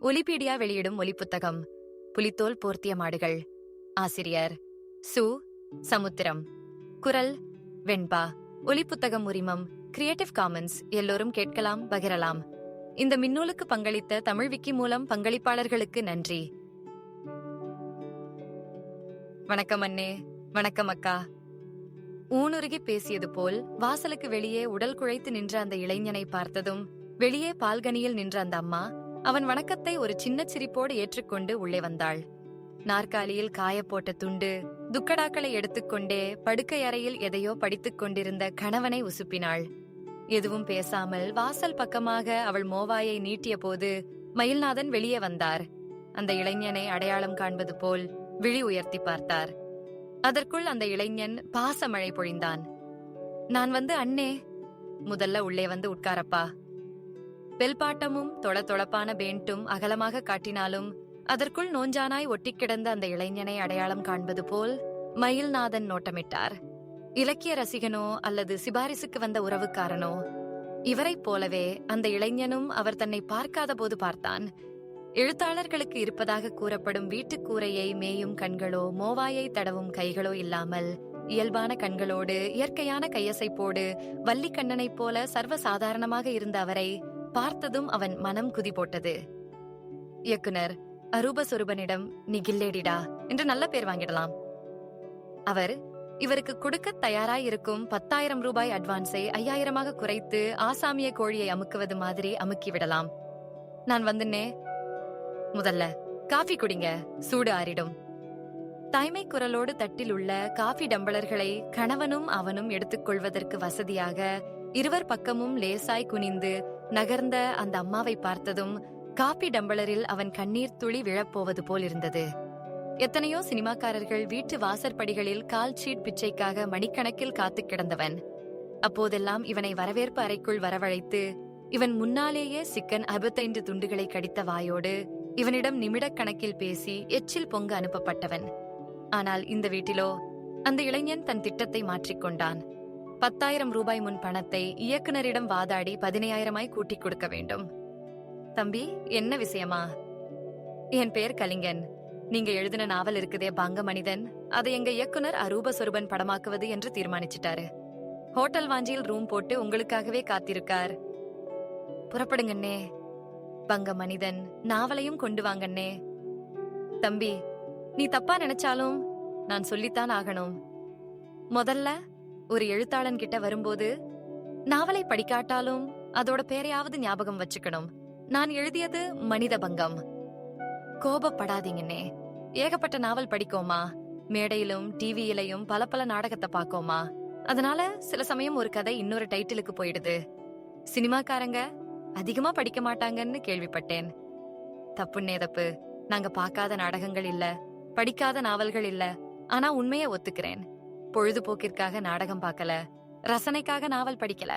ஒலிபீடியா வெளியிடும் ஒலிப்புத்தகம் புலித்தோல் போர்த்திய மாடுகள். ஆசிரியர் சு. சமுத்திரம். குரல் வெண்பா. ஒலிப்புத்தகம் உரிமம் கிரியேட்டிவ் காமன்ஸ் எல்லோரும் கேட்கலாம் பகிரலாம். இந்த மின்னூலுக்கு பங்களித்த தமிழ் விக்கி மூலம் பங்களிப்பாளர்களுக்கு நன்றி. வணக்கம் அண்ணே வணக்கம் அக்கா. ஊனுருகி பேசியது போல் வாசலுக்கு வெளியே உடல் குழைத்து நின்ற அந்த இளைஞனை பார்த்ததும் வெளியே பால்கனியில் நின்ற அந்த அம்மா அவன் வணக்கத்தை ஒரு சின்ன சிரிப்போடு ஏற்றுக்கொண்டு உள்ளே வந்தாள். நாற்காலியில் காயப்போட்ட துண்டு துக்கடாக்களை எடுத்துக்கொண்டே படுக்கை அறையில் எதையோ படித்துக் கொண்டிருந்த கணவனை உசுப்பினாள். எதுவும் பேசாமல் வாசல் பக்கமாக அவள் மோவாயை நீட்டிய போது மயில்நாதன் வெளியே வந்தார். அந்த இளைஞனை அடையாளம் காண்பது போல் விழி உயர்த்தி பார்த்தார். அதற்குள் அந்த இளைஞன் பாசமழை பொழிந்தான். நான் வந்து அண்ணே. முதல்ல உள்ளே வந்து உட்காரப்பா. பெல்பாட்டமும் தொள தொளப்பான பேண்ட்டும் அகலமாக காட்டினாலும் அதற்குள் நோஞ்சானாய் ஒட்டிக் கிடந்த அந்த இளைஞனை அடையாளம் காண்பது போல் மயில்நாதன் நோட்டமிட்டார். இலக்கிய ரசிகனோ அல்லது சிபாரிசுக்கு வந்த உறவுக்காரனோ இவரைப் போலவே அந்த இளைஞனும் அவர் தன்னை பார்க்காத போது பார்த்தான். எழுத்தாளர்களுக்கு இருப்பதாக கூறப்படும் வீட்டுக் கூரையை மேயும் கண்களோ மோவாயை தடவும் கைகளோ இல்லாமல் இயல்பான கண்களோடு இயற்கையான கையசைப்போடு வள்ளிக்கண்ணனைப் போல சர்வ சாதாரணமாக இருந்த அவரை பார்த்ததும் அவன் மனம் குதி போட்டது இயக்குனர் அரூபஸ்வரூபனிடம் நீ கில்லேடிடா என்று நல்ல பேர் வாங்கிடலாம். அவர் இவருக்கு கொடுக்க தயாராயிருக்கும் பத்தாயிரம் ரூபாய் அட்வான்ஸை ஐயாயிரமாக குறைத்து ஆசாமிய கோழியை அமுக்குவது மாதிரி அமுக்கி விடலாம். நான் வந்துன்னே முதல்ல காஃபி குடிங்க சூடு ஆறிடும். தாய்மை குரலோடு தட்டில் உள்ள காஃபி டம்பளர்களை கணவனும் அவனும் எடுத்துக்கொள்வதற்கு வசதியாக இருவர் பக்கமும் லேசாய் குனிந்து நகர்ந்த அந்த அம்மாவை பார்த்ததும் காபி டம்பளரில் அவன் கண்ணீர் துளி விழப்போவது போல் இருந்தது எத்தனையோ சினிமாக்காரர்கள் வீட்டு வாசற்படிகளில் கால் ஷீட் பிச்சைக்காக மணிக்கணக்கில் காத்து கிடந்தவன். அப்போதெல்லாம் இவனை வரவேற்பு அறைக்குள் வரவழைத்து இவன் முன்னாலேயே சிக்கன் அறுபத்தைந்து துண்டுகளை கடித்த வாயோடு இவனிடம் நிமிடக் கணக்கில் பேசி எச்சில் பொங்க அனுப்பப்பட்டவன். ஆனால் இந்த வீட்டிலோ அந்த இளைஞன் தன் திட்டத்தை மாற்றிக்கொண்டான் பத்தாயிரம் ரூபாய் முன் பணத்தை இயக்குனரிடம் வாதாடி பதினையாயிரமாய் கூட்டிக் கொடுக்க வேண்டும். தம்பி என்ன விஷயமா? என் பெயர் கலிங்கன். நீங்க எழுதின நாவல் இருக்குதே பங்க மனிதன் அதை எங்க இயக்குனர் அரூப சொருபன் படமாக்குவது என்று தீர்மானிச்சிட்டாரு. ஹோட்டல் வாஞ்சியில் ரூம் போட்டு உங்களுக்காகவே காத்திருக்கார். புறப்படுங்கண்ணே. பங்க மனிதன் நாவலையும் கொண்டு வாங்கண்ணே. தம்பி நீ தப்பா நினைச்சாலும் நான் சொல்லித்தான் ஆகணும். முதல்ல ஒரு எழுத்தாளன் கிட்ட வரும்போது நாவலை படிக்காட்டாலும் அதோட பேரையாவது ஞாபகம் வச்சுக்கணும். நான் எழுதியது மனித பங்கம் கோபப்படாதீங்கன்னே ஏகப்பட்ட நாவல் படிக்கோமா? மேடையிலும் டிவியிலையும் பல பல நாடகத்தை பாக்கோமா அதனால சில சமயம் ஒரு கதை இன்னொரு டைட்டிலுக்கு போயிடுது. சினிமாக்காரங்க அதிகமா படிக்க மாட்டாங்கன்னு கேள்விப்பட்டேன். தப்புன்னே தப்பு. நாங்க பார்க்காத நாடகங்கள் இல்ல படிக்காத நாவல்கள் இல்ல. ஆனா உண்மையை ஒத்துக்கிறேன். பொழுதுபோக்கிற்காக நாடகம் பார்க்கல ரசனைக்காக நாவல் படிக்கல.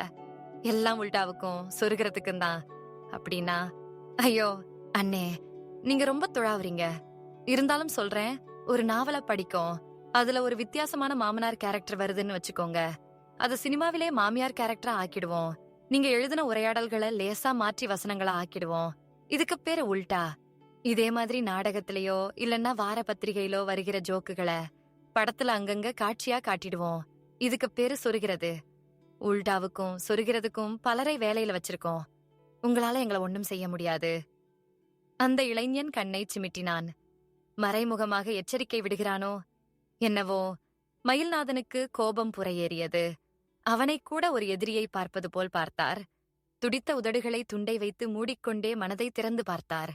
எல்லாம் உல்டாவுக்கும் சொருகிறதுக்கும் தான். அப்படின்னா ஐயோ அண்ணே நீங்க ரொம்ப துழாவுறீங்க. இருந்தாலும் சொல்றேன் ஒரு நாவலை படிக்கும். அதுல ஒரு வித்தியாசமான மாமனார் கேரக்டர் வருதுன்னு வச்சுக்கோங்க. அத சினிமாவிலே மாமியார் கேரக்டரா ஆக்கிடுவோம். நீங்க எழுதின உரையாடல்களை லேசா மாற்றி வசனங்களா ஆக்கிடுவோம். இதுக்கு பேரு உல்டா. இதே மாதிரி நாடகத்திலேயோ இல்லைன்னா வார பத்திரிகையிலோ வருகிற ஜோக்குகளை படத்துல அங்கங்க காட்சியா காட்டிடுவோம். இதுக்கு பேரு சொருகிறது. உல்டாவுக்கும் சொருகிறதுக்கும் பலரை வேலையில வச்சிருக்கோம். உங்களால எங்களை ஒன்னும் செய்ய முடியாது. அந்த இளைஞன் கண்ணை சிமிட்டினான். மறைமுகமாக எச்சரிக்கை விடுகிறானோ? என்னவோ? மயில்நாதனுக்கு கோபம் புறையேறியது. அவனை கூட ஒரு எதிரியை பார்ப்பது போல் பார்த்தார். துடித்த உதடுகளை துண்டை வைத்து மூடிக்கொண்டே மனதை திறந்து பார்த்தார்.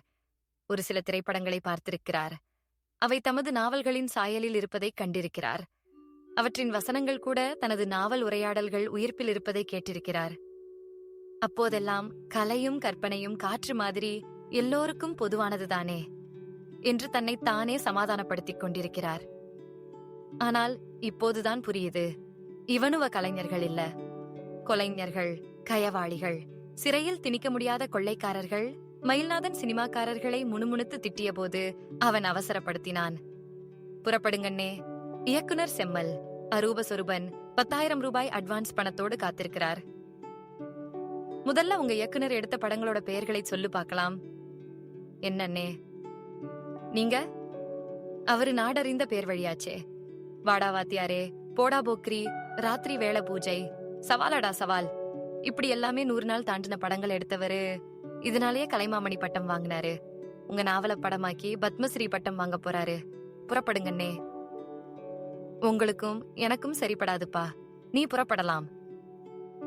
ஒரு சில திரைப்படங்களை பார்த்திருக்கிறார். அவை தமது நாவல்களின் சாயலில் இருப்பதைக் கண்டிருக்கிறார். அவற்றின் வசனங்கள் கூட தனது நாவல் உரையாடல்கள் உயிர்ப்பில் இருப்பதை கேட்டிருக்கிறார். அப்போதெல்லாம் கலையும் கற்பனையும் காற்று மாதிரி எல்லோருக்கும் பொதுவானதுதானே என்று தன்னை தானே சமாதானப்படுத்திக் கொண்டிருக்கிறார். ஆனால் இப்போதுதான் புரியுது. இவனுவ கலைஞர்கள் இல்ல. கொலைஞர்கள் கயவாளிகள் சிறையில் திணிக்க முடியாத கொள்ளைக்காரர்கள் மயில்நாதன் சினிமாக்காரர்களை முணுமுணுத்து திட்டியபோது அவன் அவசரப்படுத்தினான். புறப்படுங்கண்ணே. இயக்குனர் செம்மல். அரூபஸ்வரூபன் பத்தாயிரம் ரூபாய் அட்வான்ஸ் பணத்தோடு காத்திருக்கிறார். முதல்ல உங்க இயக்குனர் எடுத்த படங்களோட பெயர்களை சொல்லு பார்க்கலாம். என்னண்ணே? நீங்க? அவரு நாடறிந்த பேர் வழியாச்சே. வாடா வாத்தியாரே. போடா போக்ரி. ராத்திரி வேள பூஜை. சவாலடா சவால். இப்படி எல்லாமே நூறு நாள் தாண்டின படங்கள் எடுத்தவரு இதனாலேயே கலைமாமணி பட்டம் வாங்கினாரு. உங்க நாவல படமாக்கி பத்மஸ்ரீ பட்டம் வாங்க போறாரு. புறப்படுங்கண்ணே. உங்களுக்கும் எனக்கும் சரிப்படாதுப்பா. நீ புறப்படலாம்.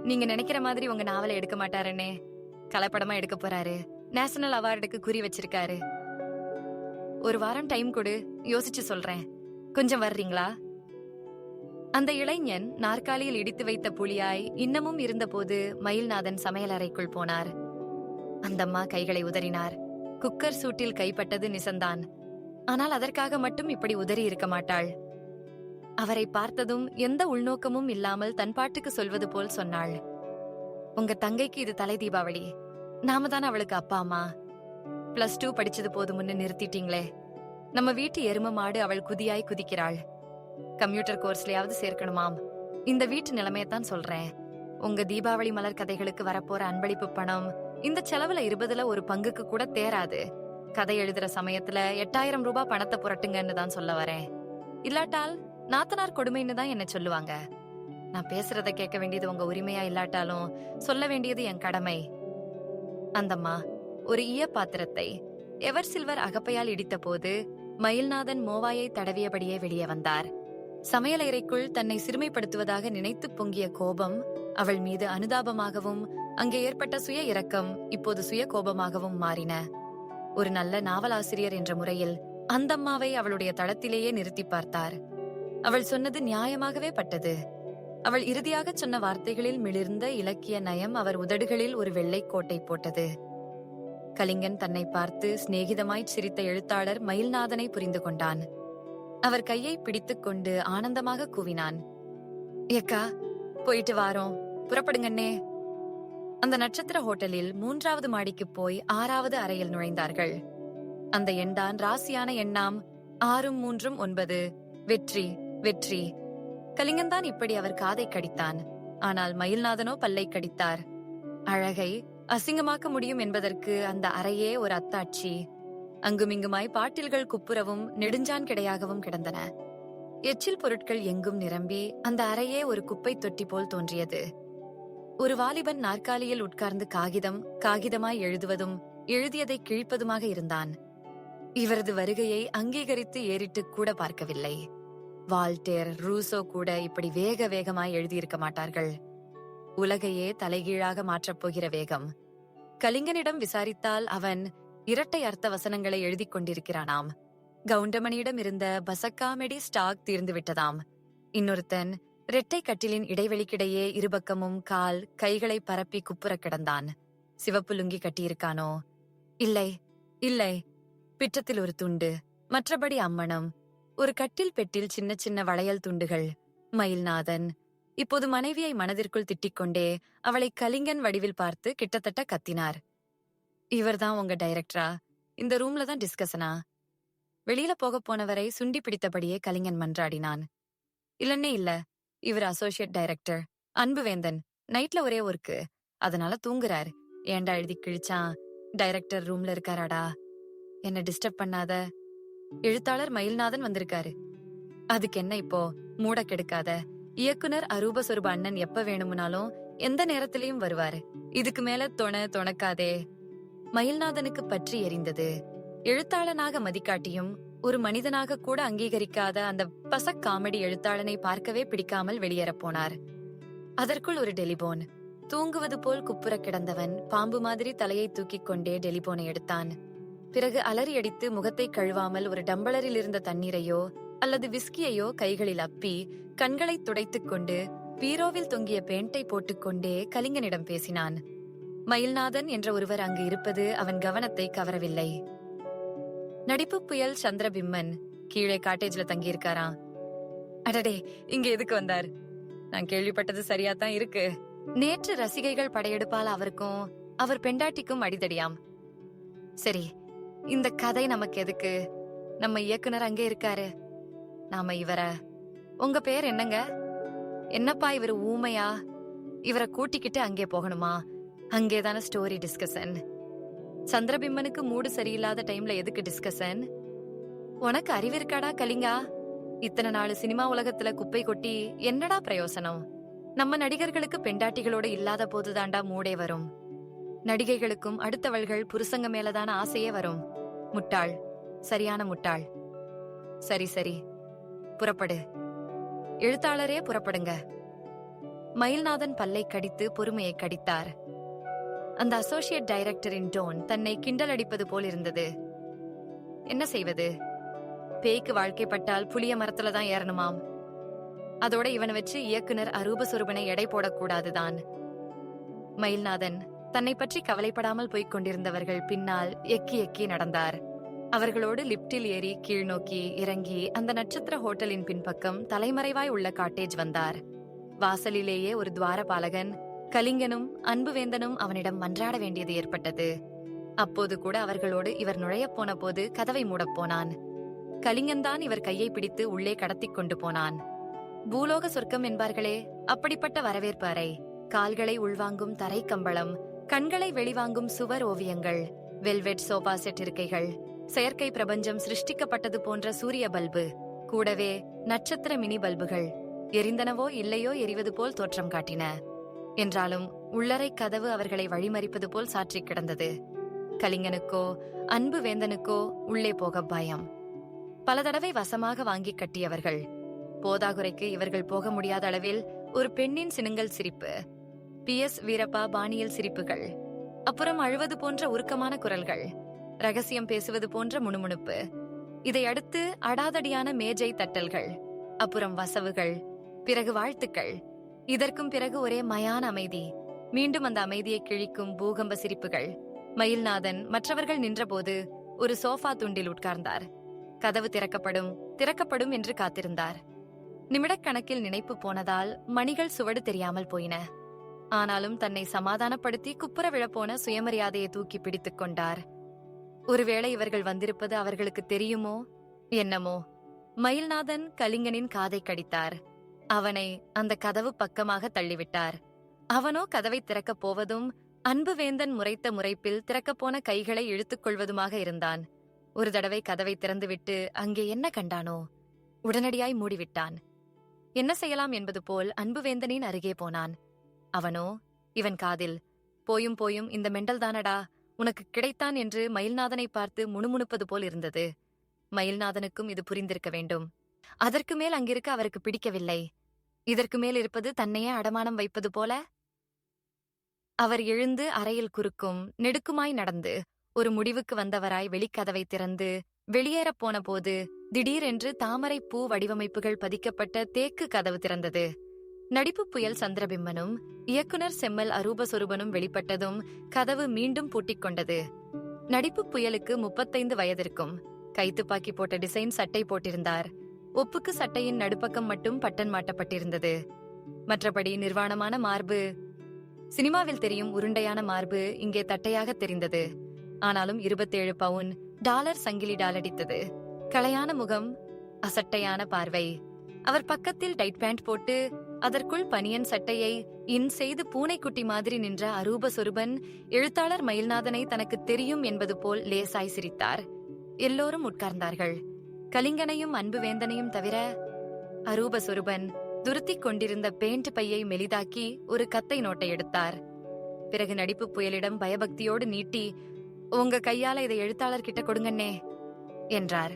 நீங்க நினைக்கிற மாதிரி உங்க நாவலை எடுக்க மாட்டாருன்னே கலைப்படமா எடுக்க போறாரு. நேஷனல் அவார்டுக்கு குறி வச்சிருக்காரு. ஒரு வாரம் டைம் கொடு. யோசிச்சு சொல்றேன். கொஞ்சம் வர்றீங்களா? அந்த இளைஞன் நாற்காலியில் இடித்து வைத்த புலியாய் இன்னமும் இருந்தபோது மயில்நாதன் சமையலறைக்குள் போனார். அந்தம்மா கைகளை உதறினார். குக்கர் சூட்டில் கைப்பட்டது நிசந்தான். ஆனால் அதற்காக மட்டும் இப்படி உதறி இருக்க மாட்டாள். அவரை பார்த்ததும் எந்த உள்நோக்கமும் இல்லாமல் தன் பாட்டுக்கு சொல்வது போல் சொன்னாள். உங்க தங்கைக்கு இது தலை தீபாவளி. நாம தான் அவளுக்கு அப்பா அம்மா. பிளஸ் டூ படிச்சது போதும்னு நிறுத்திட்டீங்களே. நம்ம வீட்டு எரும மாடு அவள் குதியாய் குதிக்கிறாள். கம்ப்யூட்டர் கோர்ஸ்லயாவது சேர்க்கணுமாம். இந்த வீட்டு நிலைமையத்தான் சொல்றேன். உங்க தீபாவளி மலர் கதைகளுக்கு வரப்போற அன்பளிப்பு பணம் இந்த செலவுல இருபதுல ஒரு பங்குக்கு கூட தேராது கதை எழுதுற சமயத்துல எட்டாயிரம் ரூபாய் பணத்தை புரட்டுங்கன்னு தான் சொல்ல வரேன். இல்லாட்டால் நாத்தனார் கொடுமைன்னு தான் என்ன சொல்லுவாங்க. நான் பேசுறத கேட்க வேண்டியது உங்க உரிமையா இல்லாட்டாலும் சொல்ல வேண்டியது என் கடமை. அந்தம்மா ஒரு ஈய பாத்திரத்தை எவர் சில்வர் அகப்பையால் இடித்த போது மயில்நாதன் மோவாயை தடவியபடியே வெளியே வந்தார். சமையலறைக்குள் தன்னை சிறுமைப்படுத்துவதாக நினைத்து பொங்கிய கோபம் அவள் மீது அனுதாபமாகவும் அங்கே ஏற்பட்ட சுய இரக்கம் இப்போது சுய கோபமாகவும் மாறின. ஒரு நல்ல நாவலாசிரியர் என்ற முறையில் அந்தம்மாவை அவளுடைய தளத்திலேயே நிறுத்தி பார்த்தார். அவள் சொன்னது நியாயமாகவே பட்டது. அவள் இறுதியாக சொன்ன வார்த்தைகளில் மிளிர்ந்த இலக்கிய நயம் அவர் உதடுகளில் ஒரு வெள்ளைக் கோட்டை போட்டது. கலிங்கன் தன்னை பார்த்து சிநேகிதமாய் சிரித்த எழுத்தாளர் மயில்நாதனை புரிந்து கொண்டான். அவர் கையை பிடித்துக் கொண்டு ஆனந்தமாக கூவினான். ஏக்கா போயிட்டு வாரோம். புறப்படுங்கண்ணே. அந்த நட்சத்திர ஹோட்டலில் மூன்றாவது மாடிக்கு போய் ஆறாவது அறையில் நுழைந்தார்கள். அந்த எண்தான் ராசியான எண்ணாம் ஆறும் மூன்றும் ஒன்பது. வெற்றி வெற்றி. கலிங்கன்தான் இப்படி அவர் காதை கடித்தான். ஆனால் மயில்நாதனோ பல்லை கடித்தார். அழகை அசிங்கமாக்க முடியும் என்பதற்கு அந்த அறையே ஒரு அத்தாட்சி. அங்குமிங்குமாய் பாட்டில்கள் குப்புறவும் நெடுஞ்சான் கிடையாகவும் கிடந்தன. எச்சில் பொருட்கள் எங்கும் நிரம்பி அந்த அறையே ஒரு குப்பை தொட்டி போல் தோன்றியது. ஒரு வாலிபன் நாற்காலியில் உட்கார்ந்து காகிதம் காகிதமாய் எழுதுவதும் எழுதியதை கிழிப்பதுமாக இருந்தான். இவரது வருகையை அங்கீகரித்து ஏறிட்டு கூட பார்க்கவில்லை. வால்டேர் ரூசோ கூட இப்படி வேக வேகமாய் எழுதியிருக்க மாட்டார்கள். உலகையே தலைகீழாக மாற்றப் போகிற வேகம். கலிங்கனிடம் விசாரித்தால் அவன் இரட்டை அர்த்த வசனங்களை எழுதிக் கொண்டிருக்கிறானாம். கவுண்டமணியிடம் இருந்த பசக்காமெடி ஸ்டாக் தீர்ந்து விட்டதாம் இன்னொருத்தன் இரட்டை கட்டிலின் இடைவெளிக்கிடையே இருபக்கமும் கால் கைகளை பரப்பி குப்புற கிடந்தான். சிவப்பு லுங்கி கட்டியிருக்கானோ? இல்லை இல்லை. பிற்றத்தில் ஒரு துண்டு மற்றபடி அம்மணம். ஒரு கட்டில் பெட்டில் சின்ன சின்ன வளையல் துண்டுகள். மயில்நாதன். இப்போது மனைவியை மனதிற்குள் திட்டிக்கொண்டே அவளை கலிங்கன் வடிவில் பார்த்து கிட்டத்தட்ட கத்தினார். இவர்தான் உங்க டைரக்டரா? இந்த ரூம்ல தான் டிஸ்கஷனா? வெளியில போக போனவரை சுண்டி பிடித்தபடியே கலிங்கன் மன்றாடினான். இல்லன்னே இல்ல. இவர் அசோசியேட் டைரக்டர் அன்புவேந்தன். நைட்ல ஒரே ஒர்க்கு அதனால தூங்குறார். ஏன்டா எழுதி கிழிச்சான்? டைரக்டர் ரூம்ல இருக்காராடா? என்ன டிஸ்டர்ப் பண்ணாத? எழுத்தாளர் மயில்நாதன் வந்திருக்காரு. அதுக்கு என்ன இப்போ? மூட கெடுக்காத. இயக்குனர் அரூப சொருப அண்ணன் எப்ப வேணும்னாலும் எந்த நேரத்திலயும் வருவாரு. இதுக்கு மேல தொண தொணக்காதே. மயில்நாதனுக்கு பற்றி எரிந்தது. எழுத்தாளனாக மதிக்காட்டியும் ஒரு மனிதனாக கூட அங்கீகரிக்காத அந்த பசக் காமெடி எழுத்தாளனை பார்க்கவே பிடிக்காமல் வெளியேறப் போனார். அதற்குள் ஒரு டெலிபோன். தூங்குவது போல் குப்புற கிடந்தவன் பாம்பு மாதிரி தலையை தூக்கிக் கொண்டே டெலிபோனை எடுத்தான். பிறகு அலறி அடித்து முகத்தை கழுவாமல் ஒரு டம்பளரில் இருந்த தண்ணீரையோ அல்லது விஸ்கியையோ கைகளில் அப்பி கண்களை துடைத்துக் கொண்டு பீரோவில் தொங்கிய பேண்டை போட்டுக்கொண்டே கலிங்கனிடம் பேசினான். மயில்நாதன் என்ற ஒருவர் அங்கு இருப்பது அவன் கவனத்தை கவரவில்லை. நடிப்பு புயல் சந்திரபிம்மன் கீழே காட்டேஜ்ல தங்கியிருக்காராம். அடடே இங்க எதுக்கு வந்தார்? நான் கேள்விப்பட்டது சரியா தான் இருக்கு. நேற்று ரசிகைகள் படையெடுப்பால் அவருக்கும் அவர் பெண்டாட்டிக்கும் அடிதடியாம். சரி இந்த கதை நமக்கு எதுக்கு? நம்ம இயக்குனர் அங்கே இருக்காரு. நாம இவர உங்க பேர் என்னங்க? என்னப்பா இவர் ஊமையா? இவரை கூட்டிக்கிட்டு அங்கே போகணுமா? அங்கேதான ஸ்டோரி டிஸ்கஷன் சந்திரபிம்மனுக்கு மூடு சரியில்லாத டைம்ல எதுக்கு டிஸ்கஷன் உனக்கு அறிவு இருக்காடா கலிங்கா? இத்தனை நாள் சினிமா உலகத்துல குப்பை கொட்டி என்னடா பிரயோசனம்? நம்ம நடிகர்களுக்கு பெண்டாட்டிகளோட இல்லாத போதுதாண்டா மூடே வரும். நடிகைகளுக்கும் அடுத்தவள்கள் புருஷங்க மேலதான ஆசையே வரும். முட்டாள். சரியான முட்டாள். சரி சரி. புறப்படு. எழுத்தாளரே புறப்படுங்க. மயில்நாதன் பல்லை கடித்து பொறுமையை கடித்தார். அந்த அசோசியேட் டைரக்டரின் டோன் தன்னை கிண்டல் அடிப்பது போல் இருந்தது. என்ன செய்வது? பேய்க்கு வாழ்க்கைப்பட்டால் புளிய மரத்துல தான் ஏறணுமாம். அதோட இவனை வச்சு இயக்குனர் அரூப சுரூபனை எடை போடக்கூடாதுதான் மயில்நாதன் தன்னை பற்றி கவலைப்படாமல் போய்க் கொண்டிருந்தவர்கள் பின்னால் எக்கி எக்கி நடந்தார். அவர்களோடு லிப்டில் ஏறி கீழ் நோக்கி இறங்கி அந்த நட்சத்திர ஹோட்டலின் பின்பக்கம் தலைமறைவாய் உள்ள காட்டேஜ் வந்தார். வாசலிலேயே ஒரு துவாரபாலகன் கலிங்கனும் அன்புவேந்தனும் அவனிடம் மன்றாட வேண்டியது ஏற்பட்டது. அப்போது கூட அவர்களோடு இவர் நுழையப் போன போது கதவை மூடப் போனான். கலிங்கன்தான் இவர் கையை பிடித்து உள்ளே கடத்திக் கொண்டு போனான். பூலோக சொர்க்கம் என்பார்களே அப்படிப்பட்ட வரவேற்பு அறை. கால்களை உள்வாங்கும் தரை கம்பளம் கண்களை வெளிவாங்கும் சுவர் ஓவியங்கள் வெல்வெட் சோபா செட் இருக்கைகள் செயற்கை பிரபஞ்சம் சிருஷ்டிக்கப்பட்டது போன்ற சூரிய பல்பு கூடவே நட்சத்திர மினி பல்புகள் எரிந்தனவோ இல்லையோ எரிவது போல் தோற்றம் காட்டின. என்றாலும் உள்ளறை கதவு அவர்களை வழிமறிப்பது போல் சாற்றி கிடந்தது. கலிங்கனுக்கோ அன்பு வேந்தனுக்கோ உள்ளே போக பயம். பல தடவை வசமாக வாங்கி கட்டியவர்கள். போதாகுறைக்கு இவர்கள் போக முடியாத அளவில் ஒரு பெண்ணின் சினுங்கல் சிரிப்பு. பி. எஸ். வீரப்பா பாணியல் சிரிப்புகள். அப்புறம் அழுவது போன்ற உருக்கமான குரல்கள். ரகசியம் பேசுவது போன்ற முணுமுணுப்பு. இதையடுத்து அடாதடியான மேஜை தட்டல்கள். அப்புறம் வசவுகள். பிறகு வாழ்த்துக்கள். இதற்கும் பிறகு ஒரே மயான அமைதி. மீண்டும் அந்த அமைதியை கிழிக்கும் பூகம்ப சிரிப்புகள். மயில்நாதன் மற்றவர்கள் நின்றபோது ஒரு சோஃபா துண்டில் உட்கார்ந்தார். கதவு திறக்கப்படும் திறக்கப்படும் என்று காத்திருந்தார். நிமிடக்கணக்கில் நினைப்பு போனதால் மணிகள் சுவடு தெரியாமல் போயின. ஆனாலும் தன்னை சமாதானப்படுத்தி குப்புற விழப்போன சுயமரியாதையை தூக்கி பிடித்துக் கொண்டார். ஒருவேளை இவர்கள் வந்திருப்பது அவர்களுக்கு தெரியுமோ? என்னமோ? மயில்நாதன் கலிங்கனின் காதை கடித்தார். அவனை அந்த கதவு பக்கமாக தள்ளிவிட்டார். அவனோ கதவை திறக்கப் போவதும் அன்பு வேந்தன் முறைத்த முறைப்பில் திறக்கப்போன கைகளை இழுத்துக் கொள்வதுமாக இருந்தான். ஒரு தடவை கதவை திறந்துவிட்டு அங்கே என்ன கண்டானோ? உடனடியாய் மூடிவிட்டான். என்ன செய்யலாம்? என்பது போல் அன்புவேந்தனின் அருகே போனான். அவனோ இவன் காதில் போயும் போயும் இந்த மெண்டல் தானடா உனக்கு கிடைத்தான் என்று மயில்நாதனை பார்த்து முணுமுணுப்பது போல் இருந்தது. மயில்நாதனுக்கும் இது புரிந்திருக்க வேண்டும். அதற்கு மேல் அங்கிருக்க அவருக்கு பிடிக்கவில்லை. இதற்கு மேல் இருப்பது தன்னையே அடமானம் வைப்பது போல? அவர் எழுந்து அறையில் குறுக்கும் நெடுக்குமாய் நடந்து ஒரு முடிவுக்கு வந்தவராய் வெளிக்கதவை திறந்து வெளியேறப் போன போது திடீரென்று தாமரை பூ வடிவமைப்புகள் பதிக்கப்பட்ட தேக்கு கதவு திறந்தது. நடிப்பு புயல் சந்திரபிம்மனும் இயக்குனர் செம்மல் அரூபஸ்வரூபனும் வெளிப்பட்டதும் கதவு மீண்டும் பூட்டிக் கொண்டது. நடிப்பு புயலுக்கு முப்பத்தைந்து வயதிற்கும் கைத்துப்பாக்கி போட்ட டிசைன் சட்டை போட்டிருந்தார். ஒப்புக்கு சட்டையின் நடுப்பக்கம் மட்டும் பட்டன் மாட்டப்பட்டிருந்தது. மற்றபடி நிர்வாணமான மார்பு சினிமாவில் தெரியும் உருண்டையான மார்பு இங்கே தட்டையாக தெரிந்தது. ஆனாலும் இருபத்தேழு பவுன் டாலர் சங்கிலி டாலடித்தது களையான முகம் அசட்டையான பார்வை. அவர் பக்கத்தில் டைட் பேண்ட் போட்டு அதற்குள் பனியன் சட்டையை இன் செய்து பூனைக்குட்டி மாதிரி நின்ற அரூப சொருபன் எழுத்தாளர் மயில்நாதனை தனக்கு தெரியும் என்பது போல் லேசாய் சிரித்தார். எல்லோரும் உட்கார்ந்தார்கள். கலிங்கனையும் அன்புவேந்தனையும் தவிர அரூபசொருபன் துருத்திக் கொண்டிருந்த பேண்ட் பையை மெலிதாக்கி ஒரு கத்தை நோட்டை எடுத்தார். பிறகு நடிப்பு புயலிடம் பயபக்தியோடு நீட்டி உங்க கையால இதை எழுத்தாளர் கிட்ட கொடுங்கண்ணே என்றார்.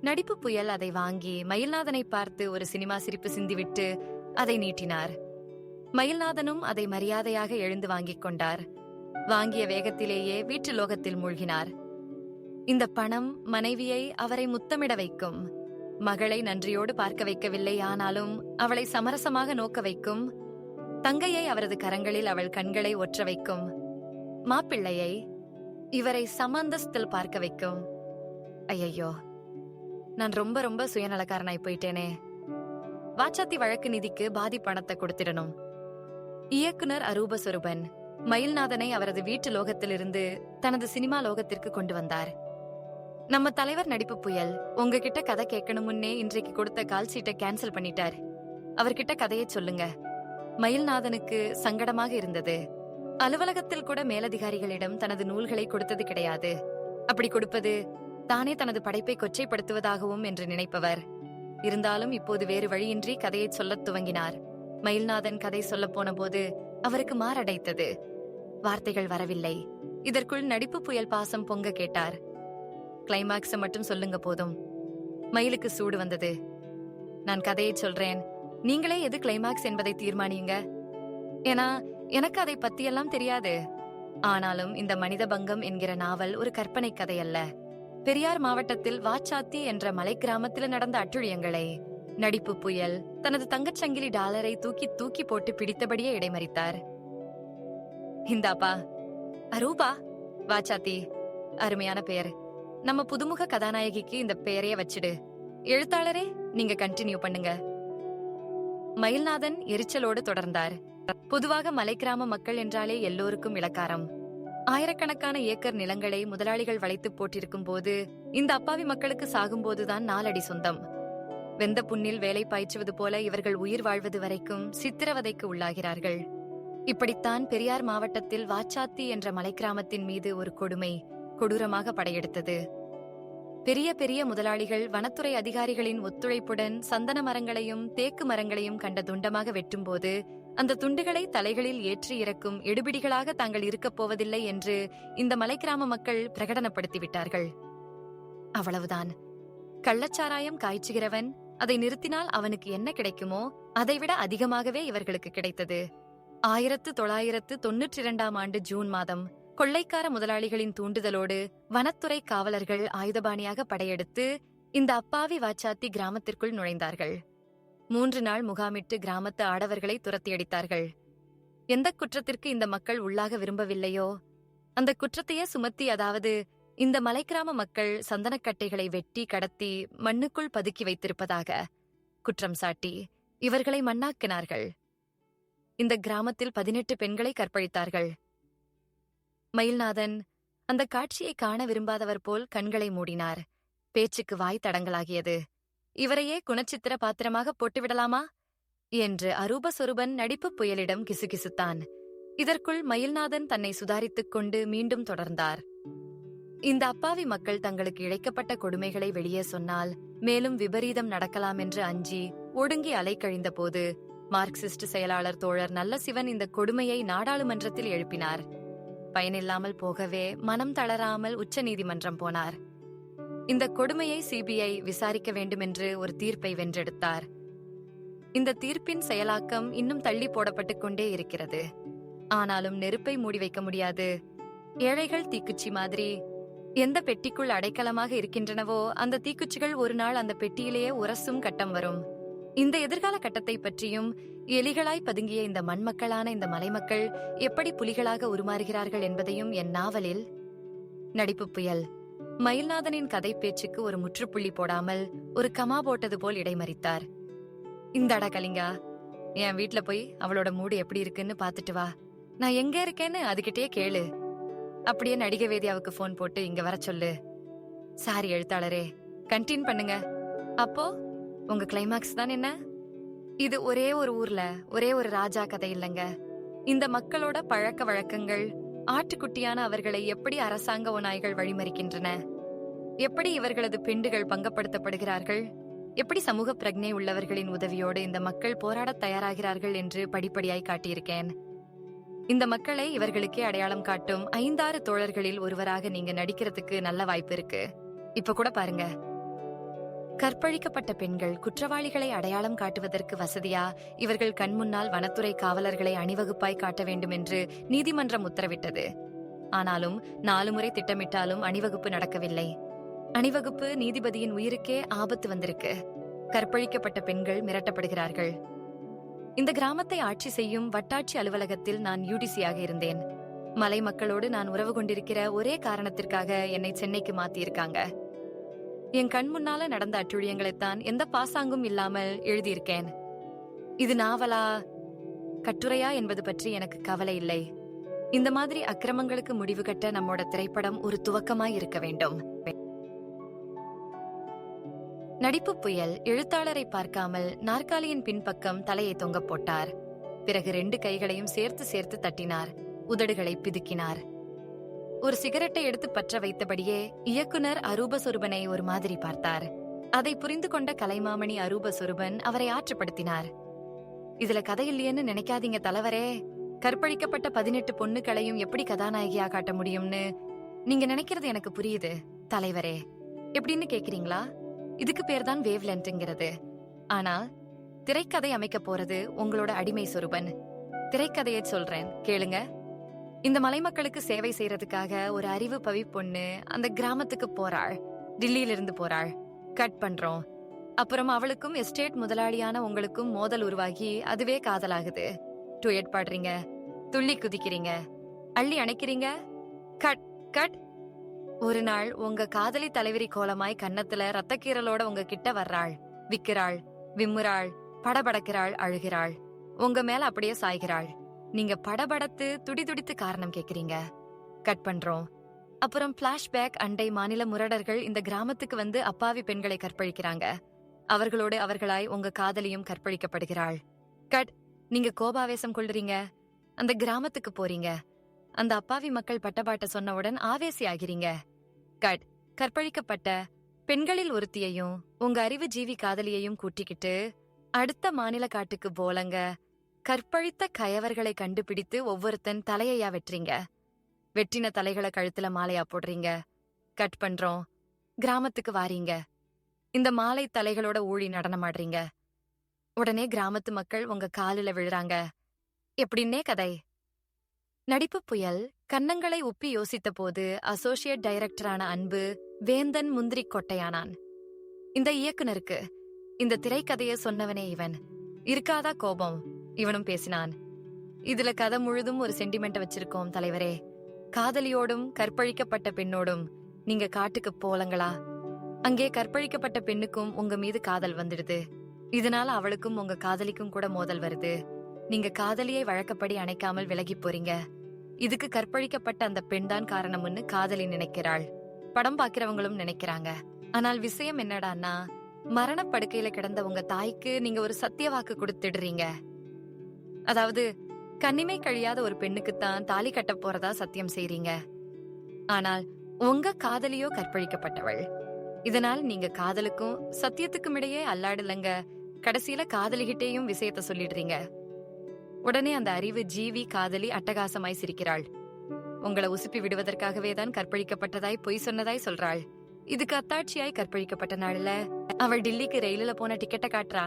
நடிப்பு புயல் அதை வாங்கி மயில்நாதனை பார்த்து ஒரு சினிமா சிரிப்பு சிந்திவிட்டு அதை நீட்டினார். மயில்நாதனும் அதை மரியாதையாக எழுந்து வாங்கிக் கொண்டார். வாங்கிய வேகத்திலேயே வீட்டு லோகத்தில் மூழ்கினார். இந்த பணம் மனைவியை அவரை முத்தமிட வைக்கும். மகளை நன்றியோடு பார்க்க வைக்கவில்லை ஆனாலும் அவளை சமரசமாக நோக்க வைக்கும். தங்கையை அவரது கரங்களில் அவள் கண்களை ஒற்ற வைக்கும். மாப்பிள்ளையை இவரை சமந்தஸ்தில் பார்க்க வைக்கும். ஐயையோ நான் ரொம்ப ரொம்ப சுயநலக்காரனாய் போயிட்டேனே. வாச்சாத்தி வழக்கு நிதிக்கு பாதி பணத்தை கொடுத்திடணும். இயக்குனர் அரூபஸ்வரூபன் மயில்நாதனை அவரது வீட்டு லோகத்திலிருந்து தனது சினிமா லோகத்திற்கு கொண்டு வந்தார். நம்ம தலைவர் நடிப்பு புயல் உங்ககிட்ட கதை கேட்கணும் முன்னே இன்றைக்கு கொடுத்த கால் சீட்டை கேன்சல் பண்ணிட்டார். அவர்கிட்ட கதையை சொல்லுங்க. மயில்நாதனுக்கு சங்கடமாக இருந்தது. அலுவலகத்தில் கூட மேலதிகாரிகளிடம் தனது நூல்களை கொடுத்தது கிடையாது. அப்படி கொடுப்பது தானே தனது படைப்பை கொச்சைப்படுத்துவதாகவும் என்று நினைப்பவர். இருந்தாலும் இப்போது வேறு வழியின்றி கதையை சொல்லத் துவங்கினார். மயில்நாதன் கதை சொல்லப் போன போது அவருக்கு மாரடைத்தது. வார்த்தைகள் வரவில்லை. இதற்குள் நடிப்பு புயல் பாசம் பொங்க கேட்டார். கிளைமாக்ஸை மட்டும் சொல்லுங்க போதும். மயிலுக்கு சூடு வந்தது. நான் கதையை சொல்றேன். நீங்களே எது கிளைமாக்ஸ் என்பதை தீர்மானியுங்க? ஏன்னா எனக்கு அதை பத்தியெல்லாம் தெரியாது. ஆனாலும் இந்த மனித பங்கம் என்கிற நாவல் ஒரு கற்பனை கதை அல்ல. பெரியார் மாவட்டத்தில் வாச்சாத்தி என்ற மலை கிராமத்தில் நடந்த அட்டுழியங்களை நடிப்பு புயல் தனது தங்கச்சங்கிலி டாலரை தூக்கி தூக்கி போட்டு பிடித்தபடியே இடைமறித்தார். இந்தாப்பா. அரூபா. வாச்சாத்தி. அருமையான பெயர். நம்ம புதுமுக கதாநாயகிக்கு இந்த பெயரைய வச்சிடு. எழுத்தாளரே நீங்க கண்டினியூ பண்ணுங்க. மயில்நாதன் எரிச்சலோடு தொடர்ந்தார். பொதுவாக மலை கிராம மக்கள் என்றாலே எல்லோருக்கும் இலக்காரம் ஆயிரக்கணக்கான ஏக்கர் நிலங்களை முதலாளிகள் வளைத்து போட்டிருக்கும் போது இந்த அப்பாவி மக்களுக்கு சாகும்போதுதான் நாலடி சொந்தம். வெந்த புண்ணில் வேலை பாய்ச்சுவது போல இவர்கள் உயிர் வாழ்வது வரைக்கும் சித்திரவதைக்கு உள்ளாகிறார்கள். இப்படித்தான் பெரியார் மாவட்டத்தில் வாச்சாத்தி என்ற மலை கிராமத்தின் மீது ஒரு கொடுமை. கொடூரமாக படையெடுத்தது. பெரிய பெரிய முதலாளிகள் வனத்துறை அதிகாரிகளின் ஒத்துழைப்புடன் சந்தன மரங்களையும் தேக்கு மரங்களையும் கண்ட துண்டமாக வெட்டும்போது அந்த துண்டுகளை தலைகளில் ஏற்றி இறக்கும் எடுபிடிகளாக தாங்கள் இருக்கப் போவதில்லை என்று இந்த மலைக்கிராம மக்கள் பிரகடனப்படுத்திவிட்டார்கள். அவ்வளவுதான். கள்ளச்சாராயம் காய்ச்சுகிறவன் அதை நிறுத்தினால் அவனுக்கு என்ன கிடைக்குமோ அதைவிட அதிகமாகவே இவர்களுக்கு கிடைத்தது. ஆயிரத்து தொள்ளாயிரத்து தொன்னூற்றி இரண்டாம் ஆண்டு ஜூன் மாதம் கொள்ளைக்கார முதலாளிகளின் தூண்டுதலோடு வனத்துறை காவலர்கள் ஆயுதபாணியாக படையெடுத்து இந்த அப்பாவி வாச்சாத்தி கிராமத்திற்குள் நுழைந்தார்கள். மூன்று நாள் முகாமிட்டு கிராமத்து ஆடவர்களை துரத்தியடித்தார்கள். எந்த குற்றத்திற்கு இந்த மக்கள் உள்ளாக விரும்பவில்லையோ? அந்த குற்றத்தையே சுமத்தி அதாவது இந்த மலைக்கிராம மக்கள் சந்தனக்கட்டைகளை வெட்டி கடத்தி மண்ணுக்குள் பதுக்கி வைத்திருப்பதாக குற்றம் சாட்டி இவர்களை மண்ணாக்கினார்கள். இந்த கிராமத்தில் பதினெட்டு பெண்களை கற்பழித்தார்கள். மயில்நாதன் அந்த காட்சியை காண விரும்பாதவர் போல் கண்களை மூடினார். பேச்சுக்கு வாய் தடங்கலாகியது. இவரையே குணச்சித்திர பாத்திரமாக போட்டுவிடலாமா? என்று அரூபஸ்வரூபன் நடிப்பு புயலிடம் கிசுகிசுத்தான். இதற்குள் மயில்நாதன் தன்னை சுதாரித்துக் கொண்டு மீண்டும் தொடர்ந்தார். இந்த அப்பாவி மக்கள் தங்களுக்கு இழைக்கப்பட்ட கொடுமைகளை வெளியே சொன்னால் மேலும் விபரீதம் நடக்கலாம் என்று அஞ்சி ஒடுங்கி அலைக்கழிந்த போது மார்க்சிஸ்ட் செயலாளர் தோழர் நல்ல சிவன் இந்த கொடுமையை நாடாளுமன்றத்தில் எழுப்பினார். பயனில்லாமல் போகவே மனம் தளராமல் உச்ச நீதிமன்றம் போனார். இந்த கொடுமையை சிபிஐ விசாரிக்க வேண்டுமென்று ஒரு தீர்ப்பை வென்றெடுத்தார். இந்த தீர்ப்பின் செயலாக்கம் இன்னும் தள்ளி போடப்பட்டுக் கொண்டே இருக்கிறது. ஆனாலும் நெருப்பை மூடி வைக்க முடியாது. ஏழைகள் தீக்குச்சி மாதிரி. எந்த பெட்டிக்குள் அடைக்கலமாக இருக்கின்றனவோ அந்த தீக்குச்சிகள் ஒரு நாள் அந்த பெட்டியிலேயே உரசும் கட்டம் வரும். இந்த எதிர்கால கட்டத்தை பற்றியும் எலிகளாய் பதுங்கிய இந்த மண்மக்களான இந்த மலைமக்கள் எப்படி புலிகளாக உருமாறுகிறார்கள் என்பதையும் என் நாவலில் நடிப்பு புயல். மயில்நாதனின் கதை பேச்சுக்கு ஒரு முற்றுப்புள்ளி போடாமல் ஒரு கமா போட்டது போல் இடைமறித்தார். இந்தாடா கலிங்கா என் வீட்ல போய் அவளோட மூடு எப்படி இருக்குன்னு பாத்துட்டு வா. நான் எங்க இருக்கேன்னு அதுகிட்டயே கேளு. அப்படியே நடிகை வேதியாவுக்கு போன் போட்டு இங்க வர சொல்லு. சாரி எழுத்தாளரே கண்டின் பண்ணுங்க. அப்போ உங்க கிளைமாக்ஸ் தான் என்ன? இது ஒரே ஒரு ஊர்ல ஒரே ஒரு ராஜா கதை இல்லைங்க. இந்த மக்களோட பழக்க வழக்கங்கள் ஆட்டுக்குட்டியான அவர்களை எப்படி அரசாங்க ஓநாய்கள் வழிமறிக்கின்றன? எப்படி இவர்களது பிண்டுகள் பங்கப்படுத்தப்படுகிறார்கள்? எப்படி சமூக பிரக்ஞை உள்ளவர்களின் உதவியோடு இந்த மக்கள் போராடத் தயாராகிறார்கள் என்று படிப்படியாய் காட்டியிருக்கேன். இந்த மக்களை இவர்களுக்கே அடையாளம் காட்டும் ஐந்தாறு தோழர்களில் ஒருவராக நீங்க நடிக்கிறதுக்கு நல்ல வாய்ப்பு இருக்கு. இப்ப கூட பாருங்க. கற்பழிக்கப்பட்ட பெண்கள் குற்றவாளிகளை அடையாளம் காட்டுவதற்கு வசதியா? இவர்கள் கண்முன்னால் வனத்துறை காவலர்களை அணிவகுப்பாய் காட்ட வேண்டும் என்று நீதிமன்றம் உத்தரவிட்டது. ஆனாலும் நாலு முறை திட்டமிட்டாலும் அணிவகுப்பு நடக்கவில்லை. அணிவகுப்பு நீதிபதியின் உயிருக்கே ஆபத்து வந்திருக்கு. கற்பழிக்கப்பட்ட பெண்கள் மிரட்டப்படுகிறார்கள். இந்த கிராமத்தை ஆட்சி செய்யும் வட்டாட்சி அலுவலகத்தில் நான் யூடிசியாக இருந்தேன். மலை மக்களோடு நான் உறவு கொண்டிருக்கிற ஒரே காரணத்திற்காக என்னை சென்னைக்கு மாத்தியிருக்காங்க. என் கண் முன்னால நடந்த அட்டுழியங்களைத்தான் எந்த பாசாங்கும் இல்லாமல் எழுதியிருக்கேன். இது நாவலா கட்டுரையா என்பது பற்றி எனக்கு கவலை இல்லை. இந்த மாதிரி அக்கிரமங்களுக்கு முடிவு கட்ட நம்மோட திரைப்படம் ஒரு துவக்கமாய் இருக்க வேண்டும். நடிப்பு புயல் எழுத்தாளரை பார்க்காமல் நாற்காலியின் பின்பக்கம் தலையை தொங்க போட்டார். பிறகு ரெண்டு கைகளையும் சேர்த்து சேர்த்து தட்டினார். உதடுகளை பிதுக்கினார். ஒரு சிகரெட்டை எடுத்து பற்ற வைத்தபடியே இயக்குனர் அரூபஸ்வரூபனை ஒரு மாதிரி பார்த்தார். அதை புரிந்து கொண்ட கலைமாமணி அரூபஸ்வரூபன் அவரை ஆற்றுப்படுத்தினார். இதுல கதை இல்லையேன்னு நினைக்காதீங்க தலைவரே. கற்பழிக்கப்பட்ட பதினெட்டு பொண்ணுகளையும் எப்படி கதாநாயகியா காட்ட முடியும்னு நீங்க நினைக்கிறது எனக்கு புரியுது தலைவரே. எப்படின்னு கேக்குறீங்களா? இதுக்கு பேர் தான் வேவ்லென்ட்ங்கிறது. ஆனா திரைக்கதை அமைக்க போறது உங்களோட அடிமை சொருபன். திரைக்கதையை சொல்றேன் கேளுங்க. இந்த மலைமக்களுக்கு சேவை செய்யறதுக்காக ஒரு அறிவு பவி பொண்ணு அந்த கிராமத்துக்கு போறாள். டில்லியில இருந்து போறாள். கட் பண்றோம். அப்புறம் அவளுக்கும் எஸ்டேட் முதலாளியான உங்களுக்கும் மோதல் உருவாகி அதுவே காதலாகுது. டுயட் பாடுறீங்க. துள்ளி குதிக்கிறீங்க. அள்ளி அணைக்கிறீங்க. கட் கட் ஒரு நாள் உங்க காதலி தலைவிரி கோலமாய் கன்னத்துல ரத்தக்கீரலோட உங்க கிட்ட வர்றாள். விக்கிறாள் விம்முறாள் படபடக்கிறாள் அழுகிறாள். உங்க மேல அப்படியே சாய்கிறாள். நீங்க படபடத்து துடிதுடித்து காரணம் கேக்குறீங்க. கட் பண்றோம். அப்புறம் பிளாஷ்பேக் அண்டை மாநில முரடர்கள் இந்த கிராமத்துக்கு வந்து அப்பாவி பெண்களை கற்பழிக்கிறாங்க. அவர்களோடு அவர்களாய் உங்க காதலியும் கற்பழிக்கப்படுகிறாள். கட். நீங்க கோபாவேசம் கொள்றீங்க அந்த கிராமத்துக்கு போறீங்க. அந்த அப்பாவி மக்கள் பட்டபாட்ட சொன்னவுடன் ஆவேசி ஆகிறீங்க. கட். கற்பழிக்கப்பட்ட பெண்களில் ஒருத்தியையும் உங்க அறிவு ஜீவி காதலியையும் கூட்டிக்கிட்டு அடுத்த மாநில காட்டுக்கு போலங்க. கற்பழித்த கயவர்களை கண்டுபிடித்து ஒவ்வொருத்தன் தலையையா வெட்டுறீங்க? வெட்டின தலைகளை கழுத்துல மாலையா போடுறீங்க? கட் பண்றோம். கிராமத்துக்கு வாரீங்க. இந்த மாலை தலைகளோட ஊழி நடனமாடுறீங்க. உடனே கிராமத்து மக்கள் உங்க காலில விழுறாங்க. எப்படின்னே கதை. நடிப்பு புயல் கன்னங்களை ஒப்பி யோசித்த போது அசோசியேட் டைரக்டரான அன்பு வேந்தன் முந்திரி கொட்டையானான். இந்த இயக்குனருக்கு இந்த திரைக்கதைய சொன்னவனே இவன். இருக்காதா கோபம்? இவனும் பேசினான். இதுல கதை முழுதும் ஒரு சென்டிமெண்ட் வச்சிருக்கோம் தலைவரே. காதலியோடும் கற்பழிக்கப்பட்ட பெண்ணோடும். நீங்க காட்டுக்கு போலங்களா? அங்கே கற்பழிக்கப்பட்ட பெண்ணுக்கும் உங்க மீது காதல் வந்துடுது. இதனால அவளுக்கும் உங்க காதலிக்கும் கூட மோதல் வருது. நீங்க காதலியை வழக்கப்படி அணைக்காமல் விலகி போறீங்க. இதுக்கு கற்பழிக்கப்பட்ட அந்த பெண் தான் காரணம்னு காதலி நினைக்கிறாள். படம் பாக்கிறவங்களும் நினைக்கிறாங்க. ஆனால் விஷயம் என்னடான்னா மரணப்படுக்கையில கிடந்த உங்க தாய்க்கு நீங்க ஒரு சத்திய வாக்கு கொடுத்துடுறீங்க. அதாவது கன்னிமை கழியாத ஒரு பெண்ணுக்குத்தான் தாலி கட்ட போறதா சத்தியம் செய்றீங்க. ஆனால் உங்க காதலியோ கற்பழிக்கப்பட்டவள். இதனால் நீங்க காதலுக்கும் சத்தியத்துக்கும் இடையே அல்லாடலங்க கடைசியில காதலிகிட்டேயும் விஷயத்த சொல்லிடுறீங்க. உடனே அந்த அறிவு ஜீவி காதலி அட்டகாசமாய் சிரிக்கிறாள். உங்களை உசுப்பி விடுவதற்காகவே தான் கற்பழிக்கப்பட்டதாய் பொய் சொன்னதாய் சொல்றாள். இதுக்கு அத்தாட்சியாய் கற்பழிக்கப்பட்ட நாள்ல அவள் டில்லிக்கு ரயிலில் போன டிக்கெட்டை காட்டுறா.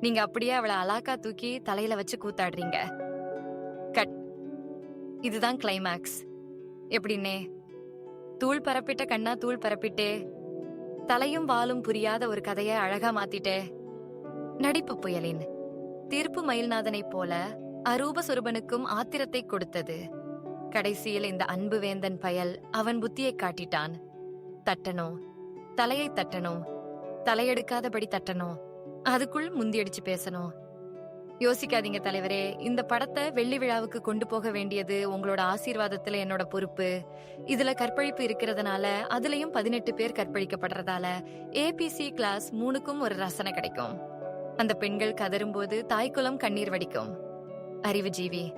நீங்க அப்படியே அவளை அலாக்கா தூக்கி தலையில வச்சு கூத்தாடுறீங்க. கட். இதுதான் கிளைமேக்ஸ் எப்படின்னே? தூள் பரப்பிட்ட கண்ணா தூள் பரப்பிட்டே தலையும் வாலும் புரியாத ஒரு கதைய அழகா மாத்திட்டே நடிப்பு புயலின். தீர்ப்பு மயில்நாதனைப் போல அரூப சுரபனுக்கும் ஆத்திரத்தை கொடுத்தது. கடைசியில் இந்த அன்பு வேந்தன் பயல் அவன் புத்தியை காட்டிட்டான். தட்டணும் தலையை தட்டணும் தலையெடுக்காதபடி தட்டணும் அதுக்குள் முந்தியடிச்சு பேசணும். யோசிக்காதீங்க தலைவரே இந்த படத்தை வெள்ளி விழாவுக்கு கொண்டு போக வேண்டியது உங்களோட ஆசீர்வாதத்துல என்னோட பொறுப்பு. இதுல கற்பழிப்பு இருக்கிறதுனால அதுலயும் பதினெட்டு பேர் கற்பழிக்கப்படுறதால ஏபிசி கிளாஸ் மூணுக்கும் ஒரு ரசனை கிடைக்கும். அந்த பெண்கள் கதறும்போது தாய்க்குளம் கண்ணீர் வடிக்கும். அறிவு ஜீவி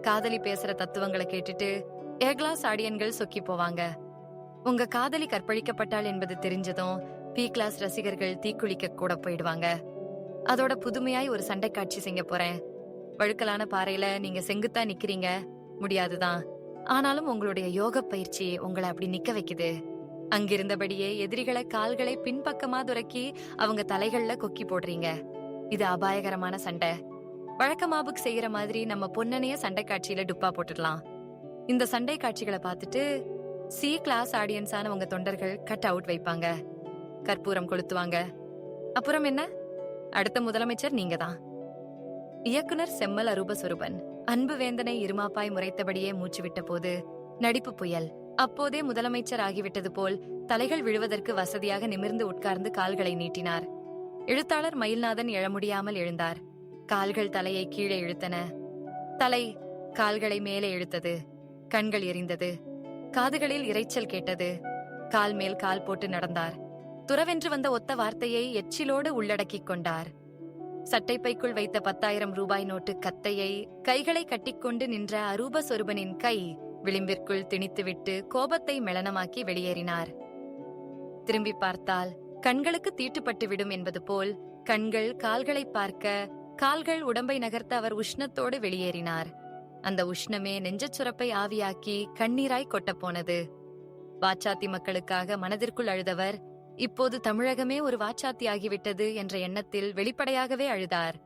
காதலி பேசுற தத்துவங்களை கேட்டுட்டு ஏ கிளாஸ் ஆடியன்கள் சொக்கி போவாங்க. உங்க காதலி கற்பழிக்கப்பட்டாள் என்பது தெரிஞ்சதும் பி கிளாஸ் ரசிகர்கள் தீக்குளிக்க கூட போயிடுவாங்க. அதோட புதுமையாய் ஒரு சண்டை காட்சி செய்ய போறேன். வழுக்கலான பாறையில நீங்க செங்குத்தா நிக்கிறீங்க. முடியாதுதான். ஆனாலும் உங்களுடைய யோக பயிற்சி உங்களை அப்படி நிக்க வைக்குது. அங்கிருந்தபடியே எதிரிகளை கால்களை பின்பக்கமா துரக்கி அவங்க தலைகள்ல கொக்கி போடுறீங்க. இது அபாயகரமான சண்டை. வழக்கமாபுக்கு செய்யற மாதிரி நம்ம பொன்னனைய சண்டை காட்சியில டுப்பா போட்டுடலாம். இந்த சண்டை காட்சிகளை பார்த்துட்டு சி கிளாஸ் ஆடியன்ஸான உங்க தொண்டர்கள் கட் அவுட் வைப்பாங்க. கற்பூரம் கொளுத்துவாங்க. அப்புறம் என்ன? அடுத்த முதலமைச்சர் நீங்க தான் இயக்குனர் செம்மல் அரூபஸ்வரூபன் அன்பு வேந்தனை இருமாப்பாய் முறைத்தபடியே மூச்சு விட்ட போது நடிப்பு புயல். அப்போதே முதலமைச்சர் ஆகிவிட்டது போல் தலைகள் விழுவதற்கு வசதியாக நிமிர்ந்து உட்கார்ந்து கால்களை நீட்டினார். எழுத்தாளர் மயில்நாதன் எழ முடியாமல் எழுந்தார். கால்கள் தலையை கீழே இழுத்தன. தலை கால்களை மேலே இழுத்தது. கண்கள் எரிந்தது. காதுகளில் இரைச்சல் கேட்டது. கால் மேல் கால் போட்டு நடந்தார். துறவென்று வந்த ஒத்த வார்த்தையை எச்சிலோடு உள்ளடக்கிக் கொண்டார். சட்டைப்பைக்குள் வைத்த பத்தாயிரம் ரூபாய் நோட்டு கத்தையை கைகளை கட்டிக்கொண்டு நின்ற அரூப சொருபனின் கை விளிம்பிற்குள் திணித்துவிட்டு கோபத்தை மெளனமாக்கி வெளியேறினார். திரும்பி பார்த்தால் கண்களுக்கு தீட்டுப்பட்டு விடும் என்பது போல் கண்கள் கால்களை பார்க்க கால்கள் உடம்பை நகர்த்த அவர் உஷ்ணத்தோடு வெளியேறினார். அந்த உஷ்ணமே நெஞ்சச் சுரப்பை ஆவியாக்கி கண்ணீராய் கொட்டப் போனது வாச்சாத்தி மக்களுக்காக மனதிற்குள் அழுதவர் இப்போது தமிழகமே ஒரு வாச்சாத்தியாகிவிட்டது என்ற எண்ணத்தில் வெளிப்படையாகவே அழுதார்.